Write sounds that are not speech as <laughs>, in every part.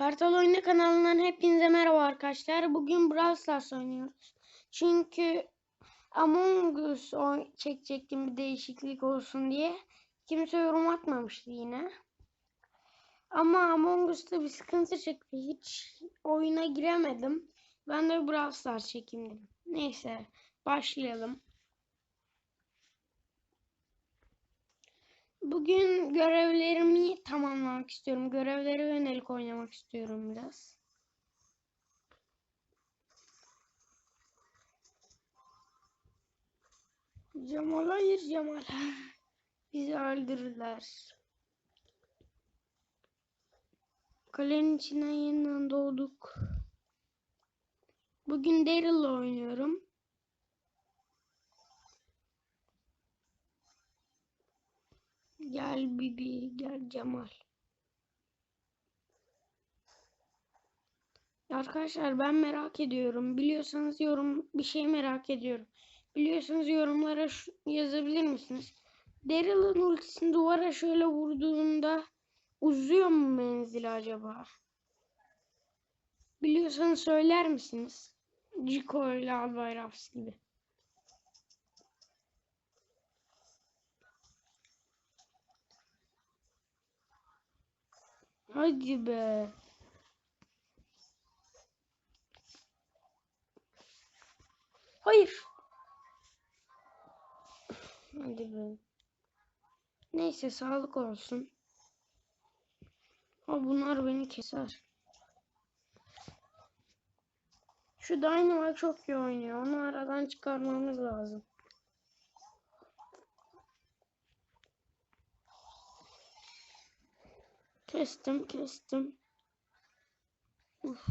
Kartal Oyunu kanalından hepinize merhaba arkadaşlar. Bugün Brawl Stars oynuyoruz. Çünkü Among Us çekecektim bir değişiklik olsun diye. Kimse yorum atmamıştı yine. Ama Among Us'ta bir sıkıntı çıktı. Hiç oyuna giremedim. Ben de Brawl Stars çekeyim dedim. Neyse başlayalım. Bugün görevlerimi tamamlamak istiyorum. Görevlere yönelik oynamak istiyorum biraz. Cemal hayır Cemal. <laughs> Bizi öldürürler. Kalenin içinden yeniden doğduk. Bugün Daryl'la oynuyorum. Gel Bibi, gel Cemal. Arkadaşlar ben merak ediyorum. Biliyorsanız yorum bir şey merak ediyorum. Biliyorsanız yorumlara yazabilir misiniz? Daryl'ın ultisini duvara şöyle vurduğunda uzuyor mu menzili acaba? Biliyorsanız söyler misiniz? Cico ile Albayraks gibi. Hadi be. Hayır. Hadi be. Neyse sağlık olsun. Ha bunlar beni keser. Şu Dynamite çok iyi oynuyor. Onu aradan çıkarmamız lazım. Kestim, kestim. Uf.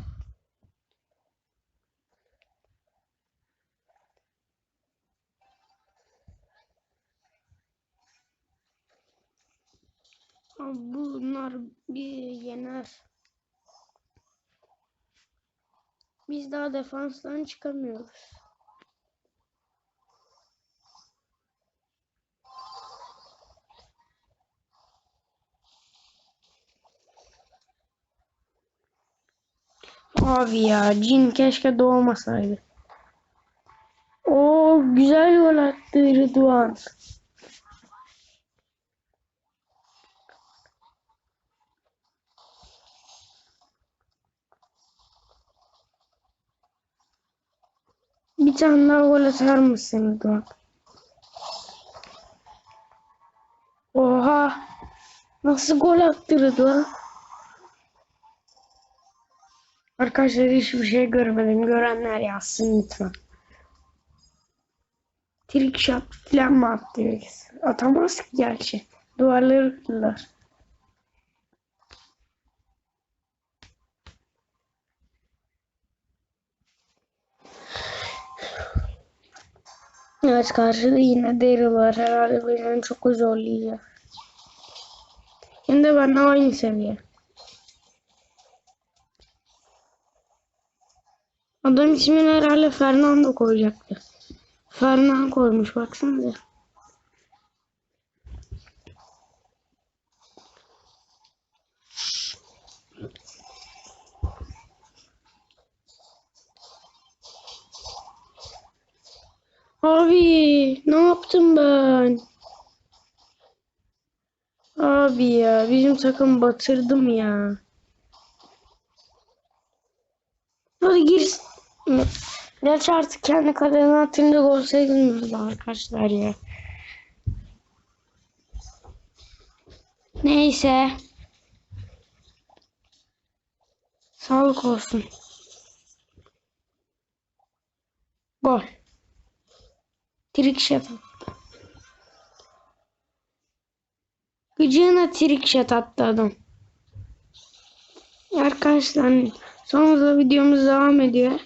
Bunlar bir yener. Biz daha defanstan çıkamıyoruz. Abi ya cin keşke doğmasaydı. O güzel gol attı Rıdvan. Bir tane daha gol atar mısın Rıdvan? Oha! Nasıl gol attı Rıdvan? Arkadaşlar hiçbir şey görmedim. Görenler yazsın lütfen. Trick shot falan mı attı? Atamaz ki gerçi. Duvarları kırdılar. Evet karşıda yine Daryl var. Herhalde beni çok zorlayacak. Hem de benimle aynı seviye. Adam ismini herhalde Fernando koyacaktı. Fernando koymuş baksanıza. Abi ne yaptım ben? Abi ya bizim takım batırdım ya. Hadi gir. Gerçi artık kendi kalene atınca gol sayılmıyor arkadaşlar ya. Neyse. Sağlık olsun. Gol. Trick shot. Gıcığına trick shot attı adam. Arkadaşlar sonunda videomuz devam ediyor.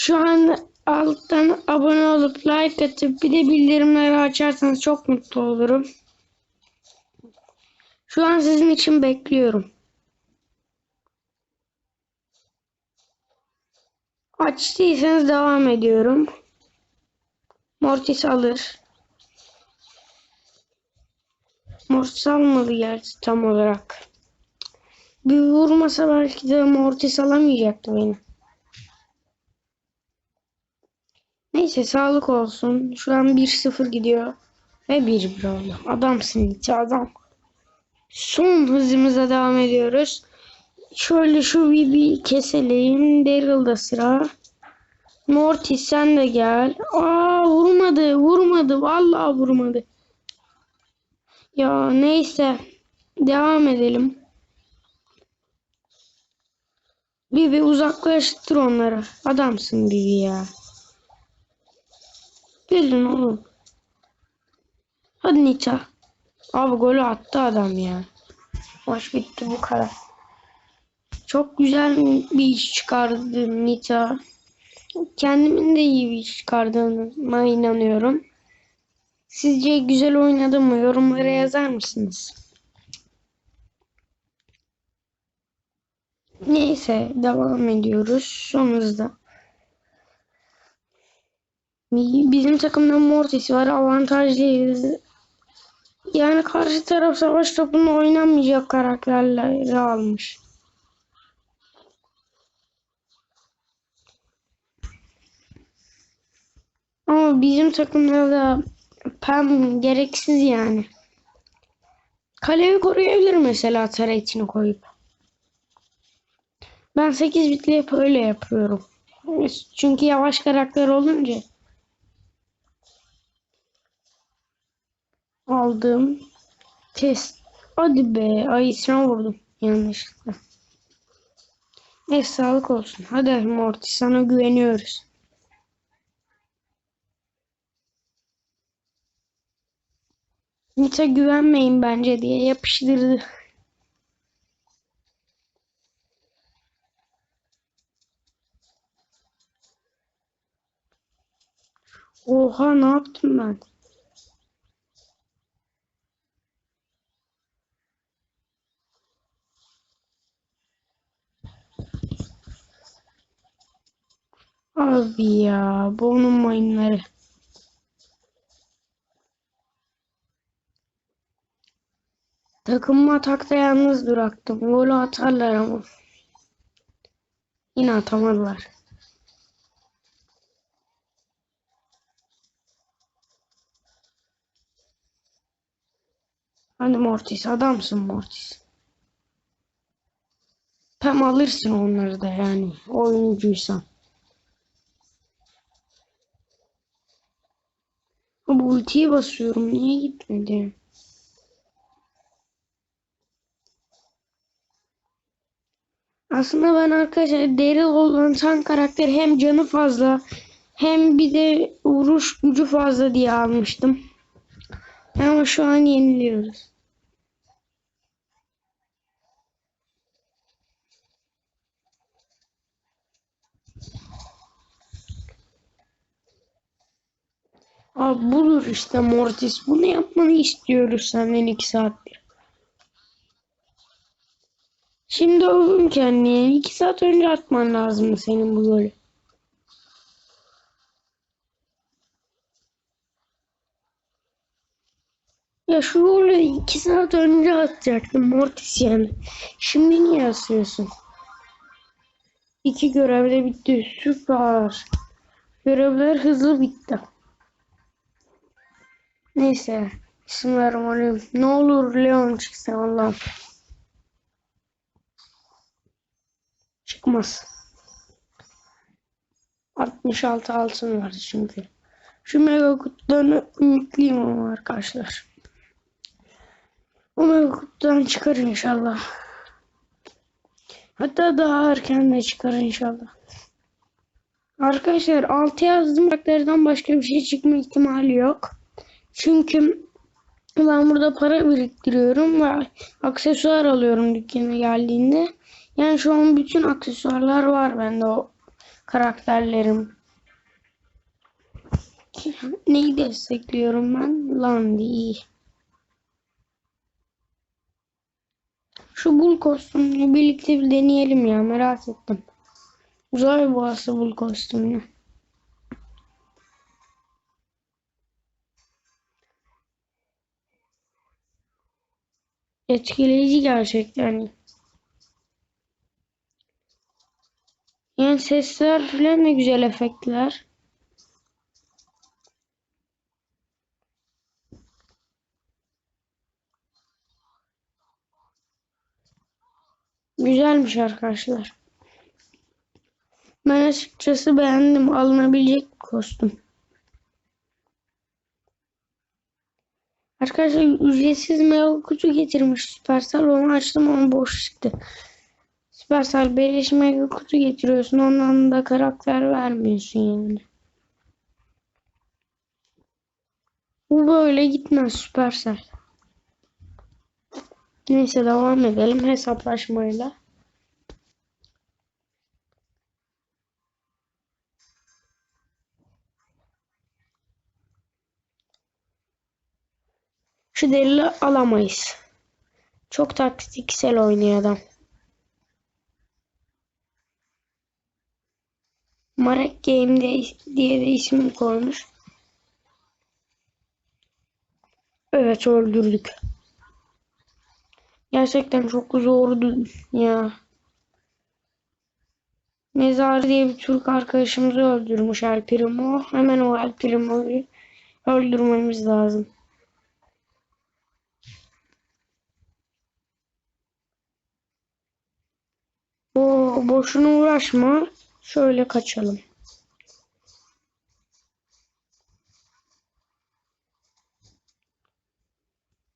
Şu an alttan abone olup like atıp bir de bildirimleri açarsanız çok mutlu olurum. Şu an sizin için bekliyorum. Açtıysanız devam ediyorum. Mortis alır. Mortis almadı gerçi tam olarak. Bir vurmasa belki de Mortis alamayacaktı beni. Neyse sağlık olsun. Şu an 1-0 gidiyor. Ve 1-1 oldu. Adamsın hiç adam. Son hızımıza devam ediyoruz. Şöyle şu bir, keselim. Daryl'da sıra. Mortis sen de gel. Aa vurmadı. Vurmadı. Vallahi vurmadı. Ya neyse. Devam edelim. Bibi uzaklaştır onları. Adamsın Bibi ya. Gelin oğlum. Hadi Nita. Abi golü attı adam ya. Maç bitti bu kadar. Çok güzel bir iş çıkardı Nita. Kendimin de iyi bir iş çıkardığıma inanıyorum. Sizce güzel oynadım mı? Yorumlara yazar mısınız? Neyse devam ediyoruz. Son hızda. Bizim takımda Mortis var. Avantajlıyız. Yani karşı taraf savaş topunu oynamayacak karakterleri almış. Ama bizim takımda da Pam gereksiz yani. Kaleyi koruyabilir mesela taretini koyup. Ben 8 bitle hep öyle yapıyorum. Çünkü yavaş karakter olunca. Aldım. Test. Hadi be. Ayısına vurdum. Yanlışlıkla. Neyse sağlık olsun. Hadi Morty sana güveniyoruz. Nita güvenmeyin bence diye yapıştırdı. Oha ne yaptım ben? Abi ya bu onun oyunları. Takımımı atakta yalnız bıraktım. Golü atarlar ama. Yine atamadılar. Hadi Mortis adamsın Mortis. Pem alırsın onları da yani oyuncuysan. Bu ultiye basıyorum. Niye gitmedi? Aslında ben arkadaşlar Daryl olan tank karakter hem canı fazla hem bir de vuruş gücü fazla diye almıştım. Ama şu an yeniliyoruz. Abi budur işte Mortis. Bunu yapmanı istiyoruz senden iki saattir. Şimdi övün kendini. İki saat önce atman lazımdı senin bu golü. Ya şu golü iki saat önce atacaktım Mortis yani. Şimdi niye asıyorsun? İki görev de bitti. Süper. Görevler hızlı bitti. Neyse. Bismillahirrahmanirrahim. Ne olur Leon çıksın Allah'ım. Çıkmaz. 66 altın var çünkü. Şu mega kutularını ümitliyim ama arkadaşlar. O mega kutudan çıkar inşallah. Hatta daha erken de çıkar inşallah. Arkadaşlar 6 yazdığım karakterden başka bir şey çıkma ihtimali yok. Çünkü ben burada para biriktiriyorum ve aksesuar alıyorum dükkana geldiğinde. Yani şu an bütün aksesuarlar var bende o karakterlerim. Neyi destekliyorum ben? Landy. Şu bul kostümünü birlikte bir deneyelim ya merak ettim. Uzay boğası bul kostümünü. etkileyici gerçekten. Yani sesler falan da güzel efektler. Güzelmiş arkadaşlar. Ben açıkçası beğendim. Alınabilecek kostüm. Arkadaşlar ücretsiz mail kutu getirmiş Supercell. Onu açtım ama boş çıktı. Supercell beleş mega kutu getiriyorsun. Ondan da karakter vermiyorsun yani. Bu böyle gitmez Supercell. Neyse devam edelim hesaplaşmayla. Şu delili alamayız. Çok taktiksel oynuyor adam. Marek Game diye de isim koymuş. Evet öldürdük. Gerçekten çok zordu ya. Mezar diye bir Türk arkadaşımızı öldürmüş El Primo. Hemen o El Primo'yu öldürmemiz lazım. O boşuna uğraşma. Şöyle kaçalım.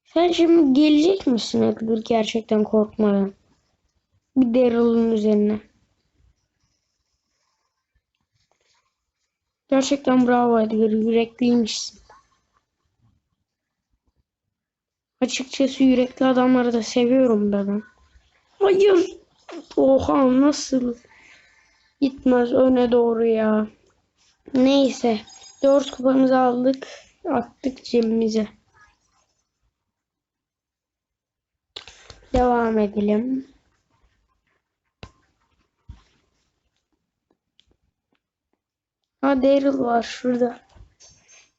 Sen şimdi gelecek misin Edgar gerçekten korkmadan? Bir Daryl'ın üzerine. Gerçekten bravo Edgar. Yürekliymişsin. Açıkçası yürekli adamları da seviyorum ben. Hayır. Oha nasıl? Gitmez öne doğru ya. Neyse. Dört kupamızı aldık. Attık cebimize. Devam edelim. Ha Daryl var şurada.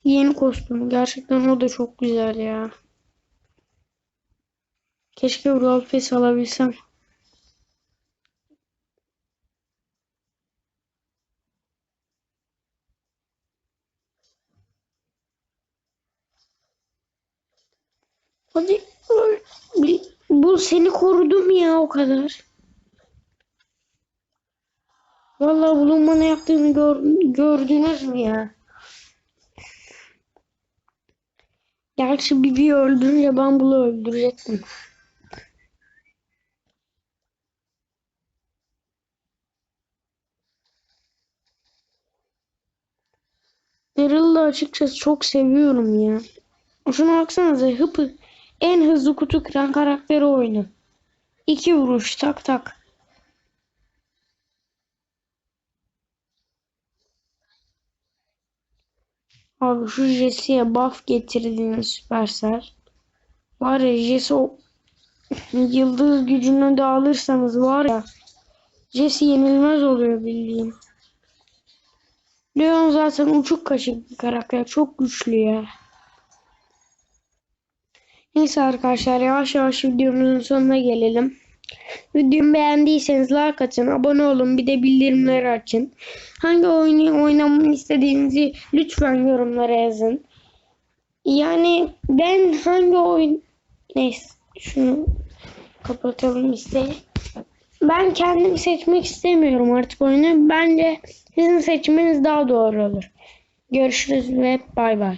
Yeni kostüm. Gerçekten o da çok güzel ya. Keşke Brawl Pass alabilsem. Hadi bu seni korudum ya o kadar. Vallahi bunun bana yaptığını gör, gördünüz mü ya? Gerçi Bibi'yi öldürünce ben bunu öldürecektim. Daryl'ı açıkçası çok seviyorum ya. Şuna baksanıza hıpı en hızlı kutu kıran karakteri oyunu. İki vuruş tak tak. Abi şu Jesse'ye buff getirdiniz Supercell. Var ya Jesse o yıldız gücünü de alırsanız var ya Jesse yenilmez oluyor bildiğin. Leon zaten uçuk kaşık bir karakter. Çok güçlü ya. Neyse arkadaşlar yavaş yavaş videomuzun sonuna gelelim. Videomu beğendiyseniz like atın, abone olun, bir de bildirimleri açın. Hangi oyunu oynamamı istediğinizi lütfen yorumlara yazın. Yani ben hangi oyun... Neyse şunu kapatalım işte. Ben kendim seçmek istemiyorum artık oyunu. Bence sizin seçmeniz daha doğru olur. Görüşürüz ve bay bay.